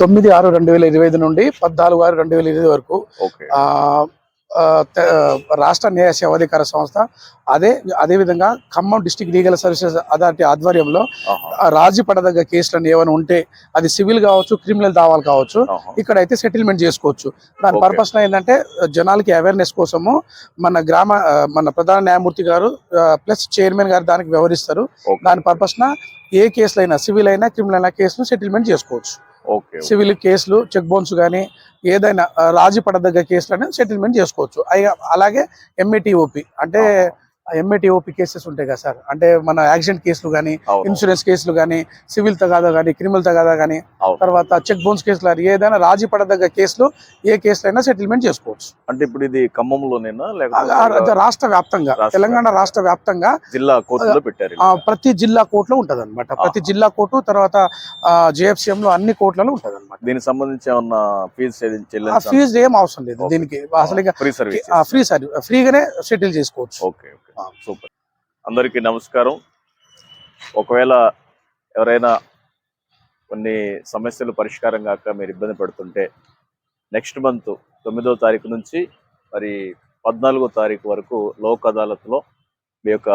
తొమ్మిది ఆరు రెండు వేల ఇరవై ఐదు నుండి పద్నాలుగు ఆరు రెండు వేల ఇరవై వరకు. రాష్ట్ర న్యాయ సేవాధికార సంస్థ అదే అదేవిధంగా Khammam district legal services authority ఆధ్వర్యంలో రాజీ పడదగ్గ కేసులను ఏమైనా ఉంటే అది సివిల్ కావచ్చు క్రిమినల్ దావాలు కావచ్చు ఆహా. ఇక్కడైతే సెటిల్మెంట్ చేసుకోవచ్చు. దాని. పర్పస్ ఏంటంటే జనాలకి అవేర్నెస్ కోసము మన గ్రామ మన ప్రధాన న్యాయమూర్తి గారు ప్లస్ చైర్మన్ గారు దానికి వ్యవహరిస్తారు. దాని పర్పస్ ఏ కేసులు అయినా సివిల్ అయినా క్రిమినల్ అయినా కేసులు సెటిల్మెంట్ చేసుకోవచ్చు. సివిల్ కేసులు చెక్ బౌన్స్ కానీ ఏదైనా రాజీ పడదగ్గ కేసులను సెటిల్మెంట్ చేసుకోవచ్చు. అలాగే ఎంఏటిఓపి అంటే ఎంఏటిఓపి కేసెస్ ఉంటాయి కదా సార్. అంటే మన యాక్సిడెంట్ కేసులు కానీ. ఇన్సూరెన్స్ కేసులు కానీ సివిల్ తగాదా కానీ క్రిమినల్ తగాదా కానీ. తర్వాత చెక్ బౌన్స్ కేసులు కానీ ఏదైనా రాజీ పడదగ్గ కేసులు ఏ కేసులైనా సెటిల్మెంట్ చేసుకోవచ్చు. అంటే ఇప్పుడు ఇది ఖమ్మంలోనేనా రాష్ట్ర వ్యాప్తంగా తెలంగాణ రాష్ట్ర వ్యాప్తంగా జిల్లా కోర్టులో పెట్టారు ప్రతి జిల్లా కోర్టులో ఉంటది అనమాట ప్రతి. జిల్లా కోర్టు తర్వాత జేఎఫ్సిఎం లో అన్ని కోర్టులలో ఉంటది అనమాట దీనికి సంబంధించి ఏమన్నా ఫీజు ఫీజు ఏం అవసరం లేదు. దీనికి. అసలు ఫ్రీ సర్వీస్ ఫ్రీ సర్వీస్. ఫ్రీగానే సెటిల్ చేసుకోవచ్చు. ఓకే. సూపర్. అందరికీ నమస్కారం. ఒకవేళ ఎవరైనా కొన్ని సమస్యలు పరిష్కారం కాక మీరు ఇబ్బంది పడుతుంటే నెక్స్ట్ మంత్ తొమ్మిదో తారీఖు నుంచి మరి పద్నాలుగో తారీఖు వరకు లోక్ అదాలత్లో మీ యొక్క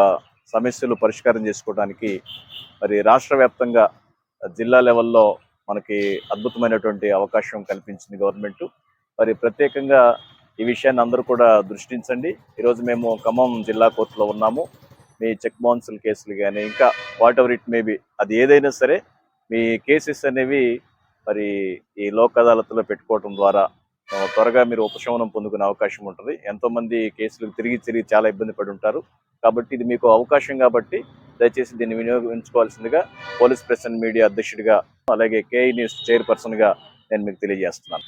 సమస్యలు పరిష్కారం చేసుకోవడానికి మరి రాష్ట్ర వ్యాప్తంగా జిల్లా లెవెల్లో మనకి అద్భుతమైనటువంటి అవకాశం కల్పించింది గవర్నమెంట్. మరి ప్రత్యేకంగా ఈ విషయాన్ని అందరూ కూడా దృష్టించండి. ఈరోజు మేము ఖమ్మం జిల్లా కోర్టులో ఉన్నాము. మీ చెక్ బౌన్సుల కేసులు కానీ ఇంకా వాట్ ఎవర్ ఇట్ మేబీ అది ఏదైనా సరే మీ కేసెస్ అనేవి మరి ఈ లోక్ అదాలత్లో పెట్టుకోవటం ద్వారా త్వరగా మీరు ఉపశమనం పొందుకునే అవకాశం ఉంటుంది. ఎంతోమంది కేసులు తిరిగి తిరిగి చాలా ఇబ్బంది పడి ఉంటారు. కాబట్టి ఇది మీకు అవకాశం కాబట్టి దయచేసి దీన్ని వినియోగించుకోవాల్సిందిగా పోలీస్ ప్రెస్ అండ్ మీడియా అధ్యక్షుడిగా అలాగే కేఈ న్యూస్ చైర్పర్సన్గా నేను మీకు తెలియజేస్తున్నాను.